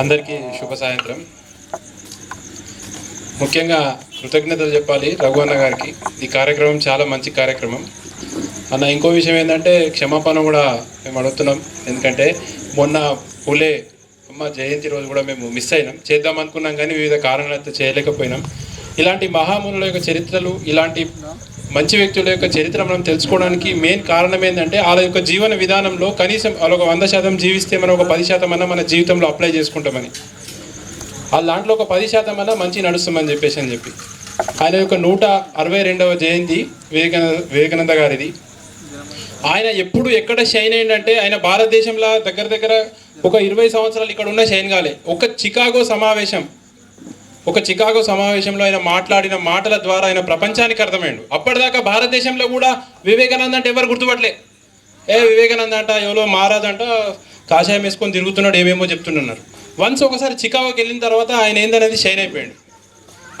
అందరికీ శుభ సాయంత్రం. ముఖ్యంగా కృతజ్ఞతలు చెప్పాలి రఘువన్న గారికి. ఈ కార్యక్రమం చాలా మంచి కార్యక్రమం. అన్న ఇంకో విషయం ఏంటంటే క్షమాపణ కూడా మేము అడుగుతున్నాం. ఎందుకంటే మొన్న పులే అమ్మ జయంతి రోజు కూడా మేము మిస్ అయినాం. చేద్దాం అనుకున్నాం కానీ వివిధ కారణాలతో చేయలేకపోయినాం. ఇలాంటి మహామునుల యొక్క చరిత్రలు ఇలాంటి మంచి వ్యక్తుల యొక్క చరిత్ర మనం తెలుసుకోవడానికి మెయిన్ కారణం ఏంటంటే వాళ్ళ యొక్క జీవన విధానంలో కనీసం వాళ్ళు ఒక వంద శాతం జీవిస్తే మనం ఒక పది శాతం అన్న మన జీవితంలో అప్లై చేసుకుంటామని. ఆ దాంట్లో ఒక పది శాతం అన్న మంచి నడుస్తామని చెప్పేసి అని చెప్పి. ఆయన యొక్క నూట అరవై రెండవ జయంతి వివేకానంద వివేకానంద గారిది. ఆయన ఎప్పుడు ఎక్కడ షైన్ అయిందంటే ఆయన భారతదేశంలో దగ్గర దగ్గర ఒక ఇరవై సంవత్సరాలు ఇక్కడ ఉన్న షైన్ కాలే. ఒక చికాగో సమావేశం. ఒక చికాగో సమావేశంలో ఆయన మాట్లాడిన మాటల ద్వారా ఆయన ప్రపంచానికి అర్థమైండు. అప్పటిదాకా భారతదేశంలో కూడా వివేకానంద అంటే ఎవరు గుర్తుపట్టలే. ఏ వివేకానంద అంట ఎవరో మహారాజ్ అంట కాషాయం వేసుకొని తిరుగుతున్నాడు ఏమేమో చెప్తున్నారు వన్స్ ఒకసారి చికాగోకి వెళ్ళిన తర్వాత ఆయన ఏందనేది షైన్ అయిపోయాడు.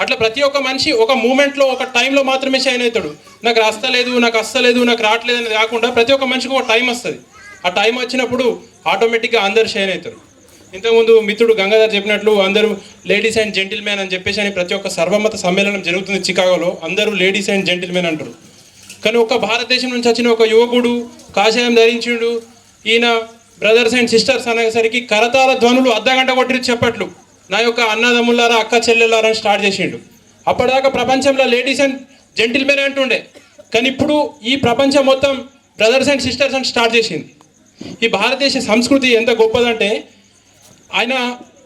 అట్లా ప్రతి ఒక్క మనిషి ఒక మూమెంట్లో ఒక టైంలో మాత్రమే షైన్ అవుతాడు. నాకు రాస్తలేదు నాకు అస్తలేదు నాకు రావట్లేదు అనేది కాకుండా ప్రతి ఒక్క మనిషికి ఒక టైం వస్తుంది. ఆ టైం వచ్చినప్పుడు ఆటోమేటిక్గా అందరు షైన్ అవుతారు. ఇంతకుముందు మిత్రుడు గంగాధర్ చెప్పినట్లు అందరూ లేడీస్ అండ్ జెంటిల్మెన్ అని చెప్పేసి అని ప్రతి ఒక్క సర్వమత సమ్మేళనం జరుగుతుంది చికాగోలో. అందరూ లేడీస్ అండ్ జెంటిల్మెన్ అంటారు. కానీ ఒక భారతదేశం నుంచి వచ్చిన ఒక యువకుడు కాషాయం ధరించిండు. ఈయన బ్రదర్స్ అండ్ సిస్టర్స్ అనేసరికి కరతాల ధ్వనులు అర్ధగంట కొట్టి చెప్పట్లు. నా యొక్క అన్నదమ్ములారా అక్క చెల్లెలారా అని స్టార్ట్ చేసిండు. అప్పటిదాకా ప్రపంచంలో లేడీస్ అండ్ జెంటిల్మెన్ అంటుండే. కానీ ఇప్పుడు ఈ ప్రపంచం మొత్తం బ్రదర్స్ అండ్ సిస్టర్స్ అని స్టార్ట్ చేసింది. ఈ భారతదేశ సంస్కృతి ఎంత గొప్పదంటే ఆయన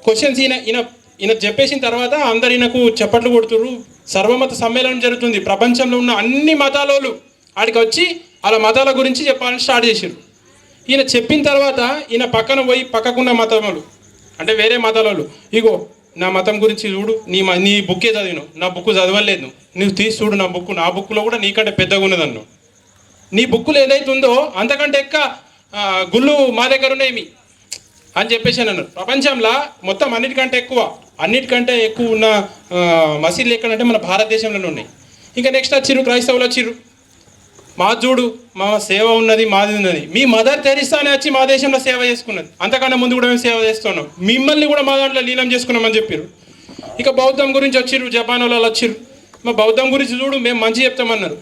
క్వశ్చన్స్ ఈయన ఈయన ఈయన చెప్పేసిన తర్వాత అందరు ఈయనకు చప్పట్లు కొడుతుర్రు. సర్వమత సమ్మేళనం జరుగుతుంది. ప్రపంచంలో ఉన్న అన్ని మతాలోళ్ళు ఆడికి వచ్చి వాళ్ళ మతాల గురించి చెప్పాలని స్టార్ట్ చేశారు ఈయన చెప్పిన తర్వాత ఈయన పక్కన పోయి పక్కకున్న మతములు అంటే వేరే మతాలోళ్ళు ఇగో నా మతం గురించి చూడు నీ మ- నీ బుక్కే చదివిను నా బుక్ చదవలేదు నువ్వు తీసి చూడు నా బుక్ నా బుక్లో కూడా నీకంటే పెద్దగా ఉన్నదన్ను నీ బుక్కులు ఏదైతే ఉందో అంతకంటే ఎక్క గుళ్ళు మా దగ్గర ఉన్నాయి అని చెప్పేసి అని అన్నారు. ప్రపంచంలో మొత్తం అన్నిటికంటే ఎక్కువ అన్నిటికంటే ఎక్కువ ఉన్న మసీదులు ఎక్కడంటే మన భారతదేశంలోనే ఉన్నాయి. ఇంకా నెక్స్ట్ వచ్చిర్రు క్రైస్తవులు వచ్చిర్రు. మా చూడు మా సేవ ఉన్నది మాది ఉన్నది. మీ మదర్ తెరిస్తానే వచ్చి మా దేశంలో సేవ చేసుకున్నది. అంతకన్నా ముందు కూడా మేము సేవ చేస్తున్నాం. మిమ్మల్ని కూడా మా దాంట్లో లీనం చేసుకున్నామని చెప్పారు ఇక బౌద్ధం గురించి వచ్చిర్రు జపాన్ వాళ్ళు వచ్చిర్రు. మా బౌద్ధం గురించి చూడు మేము మంచి చెప్తామన్నారు.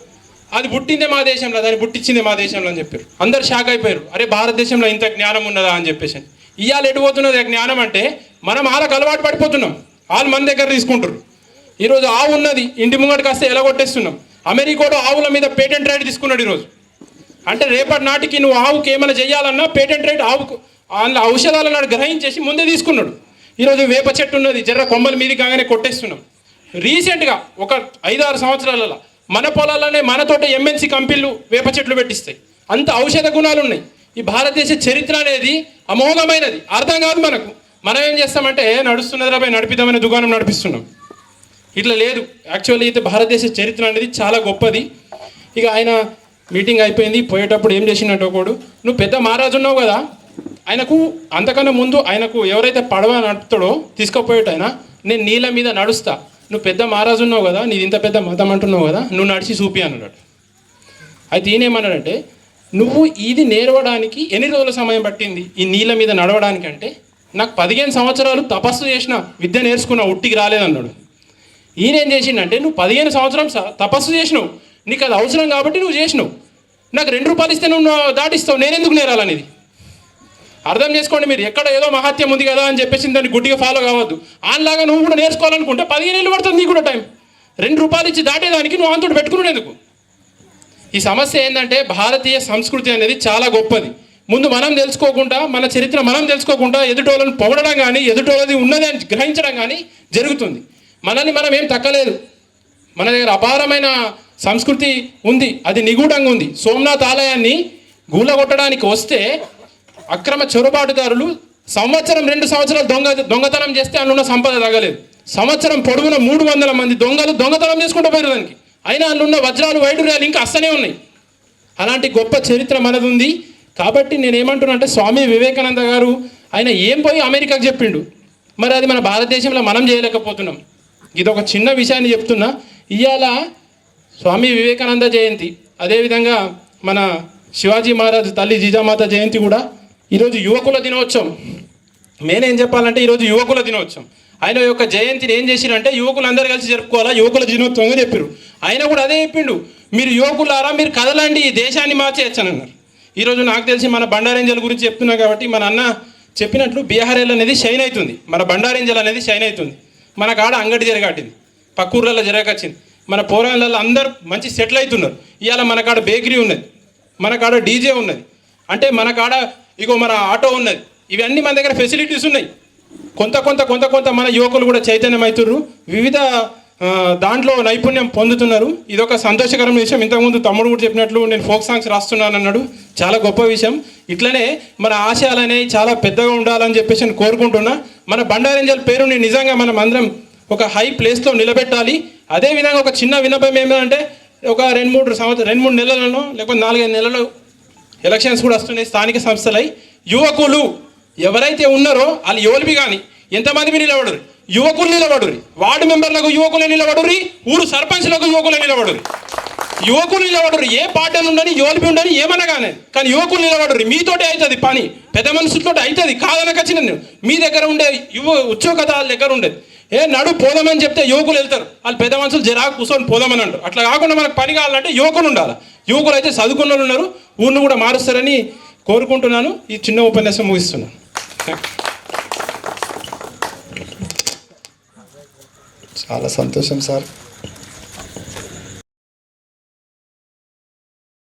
అది పుట్టిందే మా దేశంలో దాన్ని పుట్టించిందే మా దేశంలో అని చెప్పారు అందరు షాక్ అయిపోయారు అరే భారతదేశంలో ఇంత జ్ఞానం ఉన్నదా అని చెప్పేసి ఇవాళ ఎటుపోతున్నది జ్ఞానం అంటే మనం వాళ్ళకి అలవాటు పడిపోతున్నాం. వాళ్ళు మన దగ్గర తీసుకుంటారు ఈరోజు ఆవు ఉన్నది ఇంటి ముంగడికి వస్తే ఎలా కొట్టేస్తున్నాం. అమెరికాలో ఆవుల మీద పేటెంట్ రైట్ తీసుకున్నాడు ఈరోజు. అంటే రేపటి నాటికి నువ్వు ఆవుకి ఏమైనా చేయాలన్నా పేటెంట్ రైట్ ఆవుకు అందులో ఔషధాలను నాడు గ్రహించేసి ముందే తీసుకున్నాడు. ఈరోజు వేప చెట్టు ఉన్నది జర్ర కొమ్మల మీది కాగానే కొట్టేస్తున్నాం. రీసెంట్గా ఒక ఐదారు సంవత్సరాలలో మన పొలాలనే మనతోటి ఎంఎన్సీ కంపెనీలు వేప చెట్లు పెట్టిస్తాయి. అంత ఔషధ గుణాలు ఉన్నాయి. ఈ భారతదేశ చరిత్ర అనేది అమోఘమైనది. అర్థం కాదు మనకు. మనం ఏం చేస్తామంటే నడుస్తున్నది పై నడిపిద్దామనే దుకాణం నడిపిస్తున్నాం. ఇట్లా లేదు. యాక్చువల్లీ అయితే భారతదేశ చరిత్ర అనేది చాలా గొప్పది. ఇక ఆయన మీటింగ్ అయిపోయింది. పోయేటప్పుడు ఏం చేసినట్టు ఒకడు నువ్వు పెద్ద మహారాజు ఉన్నావు కదా. ఆయనకు అంతకన్నా ముందు ఆయనకు ఎవరైతే పడవ నడుపుతాడో తీసుకుపోయేట ఆయన నేను నీళ్ళ మీద నడుస్తా. నువ్వు పెద్ద మహారాజు ఉన్నావు కదా. నీది ఇంత పెద్ద మతం అంటున్నావు కదా. నువ్వు నడిచి చూపి అన్నాడు. అయితే ఈయనేమన్నాడంటే నువ్వు ఇది నేర్వడానికి ఎన్ని రోజుల సమయం పట్టింది? ఈ నీళ్ళ మీద నడవడానికి అంటే నాకు పదిహేను సంవత్సరాలు తపస్సు చేసిన విద్య నేర్చుకున్న ఉట్టికి రాలేదన్నాడు. ఈయన ఏం చేసిండంటే నువ్వు పదిహేను సంవత్సరం స- తపస్సు చేసినావు. నీకు అది అవసరం కాబట్టి నువ్వు చేసినావు. నాకు రెండు రూపాయలు ఇస్తే నువ్వు దాటిస్తావు. నేనెందుకు నేరాలనేది? అర్థం చేసుకోండి మీరు ఎక్కడ ఏదో మహత్యం ఉంది కదా అని చెప్పేసి దాన్ని గుడ్డిగా ఫాలో కావద్దు. ఆన్లాగా నువ్వు కూడా నేర్చుకోవాలనుకుంటే పదిహేను ఏళ్ళు పడుతుంది నీకు కూడా టైం. రెండు రూపాయలు ఇచ్చి దాటేదానికి నువ్వు అంతుడు పెట్టుకున్నాడు ఎందుకు ఈ సమస్య ఏంటంటే భారతీయ సంస్కృతి అనేది చాలా గొప్పది. ముందు మనం తెలుసుకోకుండా మన చరిత్ర మనం తెలుసుకోకుండా ఎదుటోళ్ళని పొగడడం కానీ ఎదుటోళ్ళది ఉన్నది అని గ్రహించడం కానీ జరుగుతుంది. మనల్ని మనం ఏం తక్కలేదు. మన దగ్గర అపారమైన సంస్కృతి ఉంది. అది నిగూఢంగా ఉంది. సోమనాథ్ ఆలయాన్ని గూలగొట్టడానికి వస్తే అక్రమ చొరబాటుదారులు సంవత్సరం రెండు సంవత్సరాలు దొంగ దొంగతనం చేస్తే అన్నున్న సంపద తగ్గలేదు. సంవత్సరం పొడవున మూడు వందల మంది దొంగలు దొంగతనం చేసుకుంటూ పోయారు దానికి. అయినా అందులో వజ్రాలు వైడూర్యాలు ఇంకా అస్తనే ఉన్నాయి. అలాంటి గొప్ప చరిత్ర మనది ఉంది. కాబట్టి నేనేమంటున్నా అంటే స్వామి వివేకానంద గారు ఆయన ఏం పోయి అమెరికాకు చెప్పిండు? మరి అది మన భారతదేశంలో మనం చేయలేకపోతున్నాం. ఇది ఒక చిన్న విషయాన్ని చెప్తున్నా. ఇవాళ స్వామి వివేకానంద జయంతి అదేవిధంగా మన శివాజీ మహారాజ్ తల్లి జీజామాత జయంతి కూడా ఈరోజు యువకుల దినోత్సవం. నేనేం చెప్పాలంటే ఈరోజు యువకుల దినోత్సవం. ఆయన యొక్క జయంతిని ఏం చేసిరంటే యువకులు అందరు కలిసి జరుపుకోవాలా? యువకుల దినోత్సవంగా చెప్పారు ఆయన కూడా అదే చెప్పిండు. మీరు యువకులారా మీరు కదలండి ఈ దేశాన్ని మార్చేయచ్చని అన్నారు ఈరోజు నాకు తెలిసి మన బండారేంజల గురించి చెప్తున్నా కాబట్టి మన అన్న చెప్పినట్లు బీహారేల్ అనేది షైన్ అవుతుంది. మన బండారేంజల్ అనేది షైన్ అవుతుంది. మన కాడ అంగడి జరగట్టింది. పక్కూర్లలో జరగకొచ్చింది. మన పోరాళ్ళలో అందరూ మంచి సెటిల్ అవుతున్నారు. ఇవాళ మన కాడ బేకరీ ఉన్నది. మన కాడ డీజే ఉన్నది. అంటే మన కాడ ఇగో మన ఆటో ఉన్నది. ఇవన్నీ మన దగ్గర ఫెసిలిటీస్ ఉన్నాయి. కొంత కొంత కొంత కొంత మన యువకులు కూడా చైతన్యం అవుతుర్రు వివిధ దాంట్లో నైపుణ్యం పొందుతున్నారు. ఇదొక సంతోషకరమైన విషయం. ఇంతకుముందు తమ్ముడు కూడా చెప్పినట్లు నేను ఫోక్ సాంగ్స్ రాస్తున్నాను అన్నాడు చాలా గొప్ప విషయం. ఇట్లనే మన ఆశయాలు అనేవి చాలా పెద్దగా ఉండాలని చెప్పేసి నేను కోరుకుంటున్నా. మన బండారంజల్ పేరుని నిజంగా మనం అందరం ఒక హై ప్లేస్లో నిలబెట్టాలి. అదేవిధంగా ఒక చిన్న వినపం ఏమిటంటే ఒక రెండు మూడు సంవత్సరం రెండు మూడు నెలలలో లేకపోతే నాలుగైదు నెలలు ఎలక్షన్స్ కూడా వస్తున్నాయి స్థానిక సంస్థలై. యువకులు ఎవరైతే ఉన్నారో వాళ్ళు యువలివి కానీ ఎంతమంది మీరు నిలబడరు యువకులు నిలబడురి వార్డు మెంబర్లకు యువకులు నిలబడురి ఊరు సర్పంచ్లకు యువకులు నిలబడురి యువకులు నిలబడరు ఏ పార్టీ ఉండని యువలిపి ఉండని ఏమన్నా కానీ కానీ యువకులు నిలబడరు మీతోటే అవుతుంది పని. పెద్ద మనుషులతో అవుతుంది కాదనకొచ్చిన నేను. మీ దగ్గర ఉండే యువ ఉద్యోగత వాళ్ళ దగ్గర ఉండేది. ఏ నడు పోదామని చెప్తే యువకులు వెళ్తారు. వాళ్ళు పెద్ద మనుషులు జరా కూర్చొని పోదామని అంటారు. అట్లా కాకుండా మనకు పని కావాలంటే యువకులు ఉండాలి. యువకులు అయితే చదువుకున్న వాళ్ళు ఉన్నారు. ఊరిని కూడా మారుస్తారని కోరుకుంటున్నాను. ఈ చిన్న ఉపన్యాసం ముగిస్తున్నాను. చాలా సంతోషం సార్.